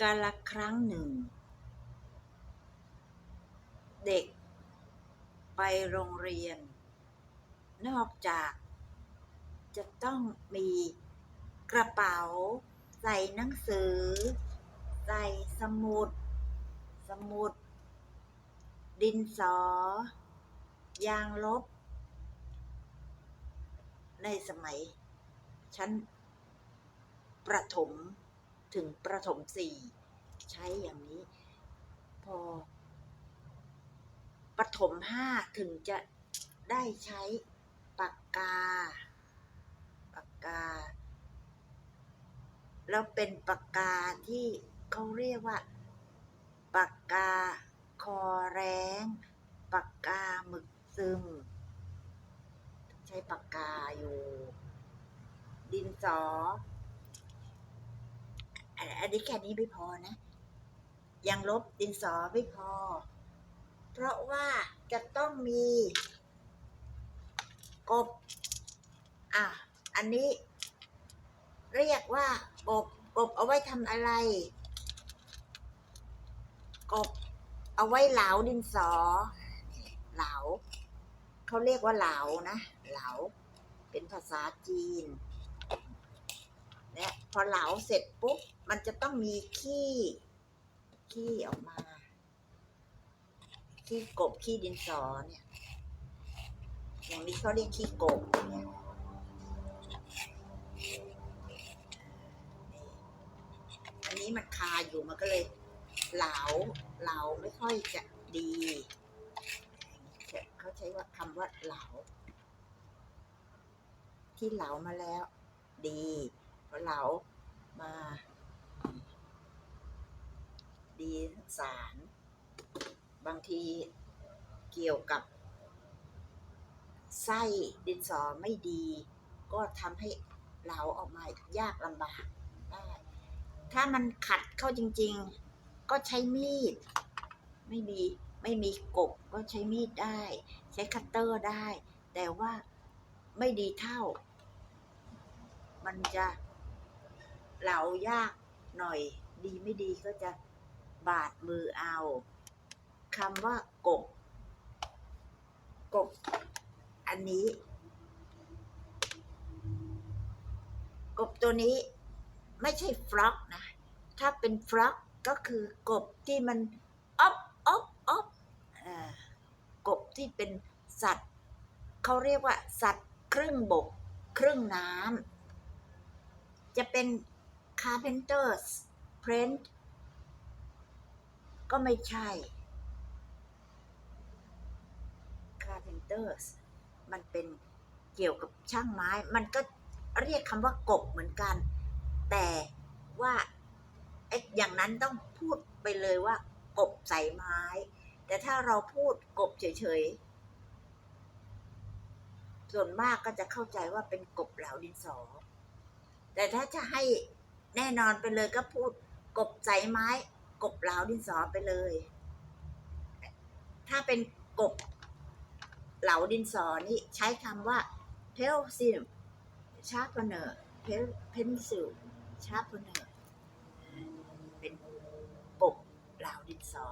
กาลครั้งหนึ่ง เด็กไปโรงเรียน นอกจากจะต้องมีกระเป๋า ใส่หนังสือ ใส่สมุด สมุด ดินสอ ยางลบ ในสมัยชั้นประถม ถึงประถมสี่ใช้อย่างนี้ พอประถมห้าถึงจะได้ใช้ปากกา ปากกา แล้วเป็นปากกาที่เขาเรียกว่า ปากกาคอแรงปากกาหมึกซึม ใช้ปากกาอยู่ ดินสอ อันนี้แค่นี้ไม่พอนะ ยังลบดินสอไม่พอ เพราะว่าจะต้องมีกบ อะ อันนี้เรียกว่ากบ กบเอาไว้ทำอะไร กบ เอาไว้เหลาดินสอ เหลา เขาเรียกว่าเหลานะ เหลา เป็นภาษาจีน อเหลาเสร็จปุ๊บ มันจะต้องมีขี้ขี้ออกมาขี้กบขี้ดินสอเนี่ย อย่างนี้เขาเรียกขี้กบเนี่ยอันนี้มันคาอยู่มันก็เลย เหลาเหลาไม่ค่อยจะดีเขาใช้ว่าคำว่าเหลาที่เหลามาแล้ว ดี เหลามา ดีสาร บางทีเกี่ยวกับ ไส้ดินสอไม่ดี ก็ทำให้เหลาออกมายากลำบากได้ ถ้ามันขัดเข้าจริง ๆ ก็ใช้มีด ไม่มีไม่มีกบก็ใช้มีดได้ ใช้คัตเตอร์ได้ แต่ว่าไม่ดีเท่า มันจะ เหลายากหน่อย ดีไม่ดีก็จะบาดมือเอาคำว่ากบกบอันนี้ กบตัวนี้ไม่ใช่ฟล็อกนะ ถ้าเป็นฟล็อกก็คือกบที่มันอ๊อบอ๊อบอ๊อบอกบที่เป็นสัตว์ เขาเรียกว่า สัตว์ครึ่งบก ครึ่งน้ำจะเป็น carpenters print ก็ไม่ใช่ carpenters มันเป็นเกี่ยวกับช่างไม้ มันก็เรียกคำว่ากบเหมือนกัน แต่ว่าไอ้อย่างนั้นต้องพูดไปเลยว่ากบใส่ไม้ แต่ถ้าเราพูดกบเฉยๆ ส่วนมากก็จะเข้าใจว่าเป็นกบเหลาดินสอ แต่ถ้าจะให้ แน่นอนไปเลยก็พูดกบใจไม้ กบเหลาดินสอไปเลย ถ้าเป็นกบเหลาดินสอนี่ใช้คำว่า p e n c i l s h a r p e n e r pencil sharpener เป็นกบเหลาดินสอ